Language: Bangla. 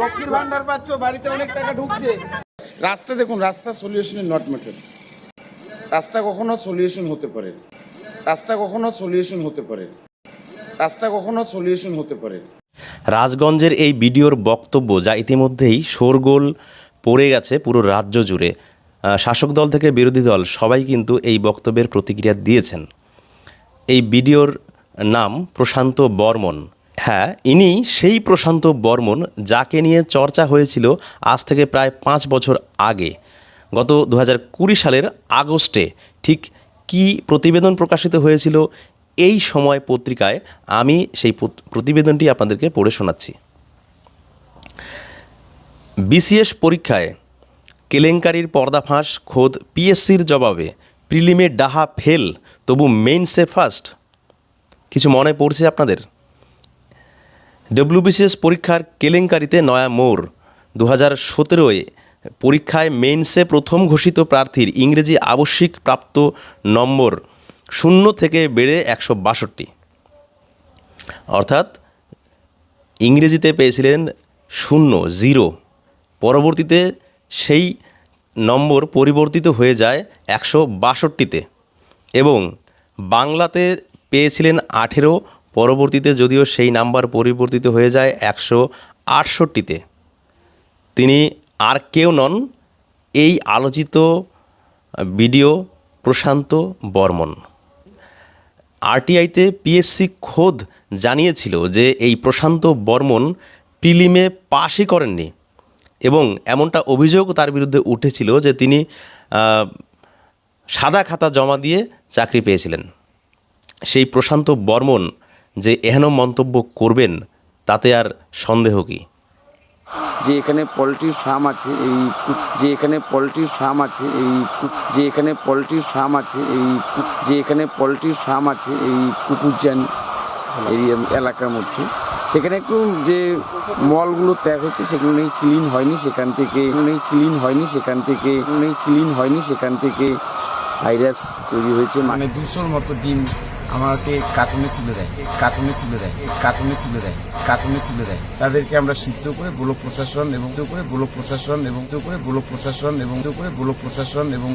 লক্ষ্মীর ভান্ডার পাচ্ছ বাড়িতে অনেক টাকা ঢুকছে। রাস্তা দেখুন রাস্তা সলিউশন নট মেথড রাস্তা কখনো সলিউশন হতে পারে। রাস্তা কখনো সলিউশন হতে পারে। রাস্তা কখনো সলিউশন হতে পারে। রাজগঞ্জের এই ভিডিওর বক্তব্য যা ইতিমধ্যেই শোরগোল পড়ে গেছে পুরো রাজ্য জুড়ে। শাসক দল থেকে বিরোধী দল সবাই কিন্তু এই বক্তব্যের প্রতিক্রিয়া দিয়েছেন। এই ভিডিওর নাম প্রশান্ত বর্মন। হ্যাঁ ইনি সেই প্রশান্ত বর্মন যাকে নিয়ে চর্চা হয়েছিল আজ থেকে প্রায় পাঁচ বছর আগে। গত দু সালের আগস্টে ঠিক কি প্রতিবেদন প্রকাশিত হয়েছিল এই সময় পত্রিকায় আমি সেই প্রতিবেদনটি আপনাদেরকে পড়ে শোনাচ্ছি। বিসিএস পরীক্ষায় কেলেঙ্কারির পর্দাফাঁস খোদ পিএসসির জবাবে প্রিলিমে ডাহা ফেল, তবু মেইনসে ফার্স্ট। কিছু মনে পড়ছে আপনাদের? ডব্লিউবিসিএস পরীক্ষার কেলেঙ্কারিতে নয়া মোড়। দু হাজার সতেরোয় পরীক্ষায় মেইনসে প্রথম ঘোষিত প্রার্থীর ইংরেজি আবশ্যিক প্রাপ্ত নম্বর শূন্য থেকে বেড়ে একশো বাষট্টি। অর্থাৎ ইংরেজিতে পেয়েছিলেন শূন্য, জিরো। পরবর্তীতে সেই নম্বর পরিবর্তিত হয়ে যায় একশো বাষট্টিতে এবং বাংলাতে পেয়েছিলেন আঠেরো পরবর্তীতে যদিও সেই নাম্বার পরিবর্তিত হয়ে যায় একশো আটষট্টিতে। তিনি আর কেউ নন এই আলোচিত ভিডিও প্রশান্ত বর্মন। আরটিআইতে পিএসসি খোদ জানিয়েছিল যে এই প্রশান্ত বর্মন প্রিলিমে পাশই করেননি এবং এমনটা অভিযোগ তার বিরুদ্ধে উঠেছিল যে তিনি সাদা খাতা জমা দিয়ে চাকরি পেয়েছিলেন। সেই প্রশান্ত বর্মন যে এহেন মন্তব্য করবেন, তাতে আর সন্দেহ কী? যে এখানে পোলট্রির ফার্ম আছে, এই যে এখানে পোলট্রির ফার্ম আছে, এই যে এখানে পোলট্রির ফার্ম আছে, এই যে এখানে পোলট্রির ফার্ম আছে, এই কুকুরজান এরিয়া, এলাকার মধ্যে। সেখানে একটু যে মলগুলো ত্যাগ হচ্ছে, সেগুলো ক্লিন হয়নি সেখান থেকে ক্লিন হয়নি সেখান থেকে ক্লিন হয়নি সেখান থেকে ভাইরাস তৈরি হয়েছে মানে মানে দুশোর মতো ডিম আমাকে কার্টুনে তুলে দেয় কার্টুনে তুলে দেয় কার্টুনে তুলে দেয় কার্টুনে তুলে দেয়। তাদেরকে আমরা সিদ্ধ করে ব্লক প্রশাসন এবং করে ব্লক প্রশাসন এবং করে ব্লক প্রশাসন এবং করে ব্লক প্রশাসন এবং